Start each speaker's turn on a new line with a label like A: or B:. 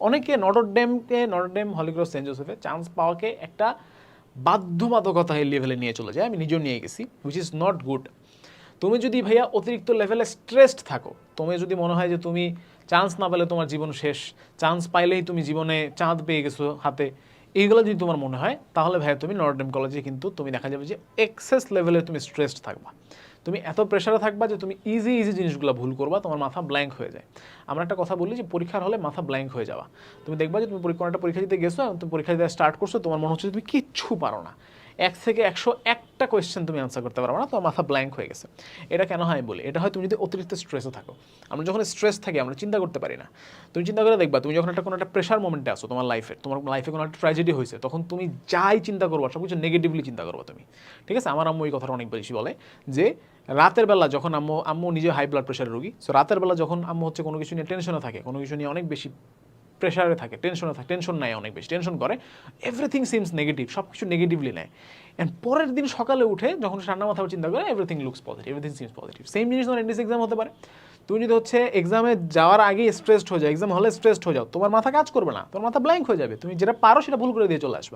A: অনেকে নটরডেমকে Notre Dame Holy Cross Saint জোসেফে chance পাওয়াকে একটা বাধ্যবাধকতা এই লেভেলে নিয়ে চলে যায়। আমি নিজেও নিয়ে গেছি হুইচ ইজ নট গুড তুমি যদি ভাইয়া অতিরিক্ত লেভেলে স্ট্রেসড থাকো, তুমি যদি মনে হয় যে তুমি চান্স না পেলে তোমার জীবন শেষ চান্স পাইলেই তুমি জীবনে চাঁদ পেয়ে গেছো হাতে, এইগুলো যদি তোমার মনে হয়, তাহলে ভাইয়া তুমি নর্ডেম কলেজে কিন্তু তুমি দেখা যাবে যে এক্সেস লেভেলে তুমি স্ট্রেসড থাকবা। তুমি এত প্রেশারে থাকবা যে তুমি ইজি ইজি জিনিসগুলো ভুল করবা, তোমার মাথা ব্ল্যাঙ্ক হয়ে যায়। আমরা একটা কথা বলি যে পরীক্ষার হলে মাথা ব্ল্যাঙ্ক হয়ে যাওয়া। তুমি দেখবা যে তুমি পরীক্ষা একটা পরীক্ষা দিতে গেছো, তুমি পরীক্ষা দিতে স্টার্ট করছ, তোমার মনে হচ্ছে তুমি কিচ্ছু পারো না। এক থেকে একশো একটা কোয়েশ্চেন তুমি আনসার করতে পারবে না, তোমার মাথা ব্ল্যাঙ্ক হয়ে গেছে। এটা কেন হয় বলি? এটা হয় তুমি যদি অতিরিক্ত স্ট্রেসে থাকো। আমরা যখন স্ট্রেস থাকি, আমরা চিন্তা করতে পারি না। তুমি চিন্তা করে দেখবা, তুমি যখন একটা কোনো একটা প্রেশার মোমেন্টে আসো তোমার লাইফে তোমার লাইফে কোনো একটা ট্র্যাজেডি হয়েছে, তখন তুমি যাই চিন্তা করব সব কিছু নেগেটিভলি চিন্তা করব তুমি। ঠিক আছে? আমার আম্মু এই কথাটা অনেক বেশি বলে যে, রাতের বেলা যখন আম্মু আম্মু নিজে হাই ব্লাড প্রেশারের রোগী সো রাতের বেলা যখন আম্মু হচ্ছে কোনো কিছু নিয়ে টেনশনে থাকে, কোনো কিছু নিয়ে অনেক বেশি প্রেশারে থাকে টেনশনে থাকে টেনশন নেয় অনেক বেশি টেনশন করে। এভরিথিং সিমস নেগেটিভ সব কিছু নেগেটিভলি নেয়। অ্যান্ড পরের দিন সকালে উঠে যখন ঠান্ডা মাথা চিন্তা করে everything looks positive everything seems positive same জিনিস তোমার এন্ডিস এক্সাম হতে পারে। তুমি যদি হচ্ছে এক্সামে যাওয়ার আগে স্ট্রেসড হয়ে যাও এক্সাম হলে স্ট্রেসড হয়ে যাও, তোমার মাথা কাজ করবে না, তোমার মাথা ব্ল্যাঙ্ক হয়ে যাবে। তুমি যেটা পারো সেটা ভুল করে দিয়ে চলে আসবা।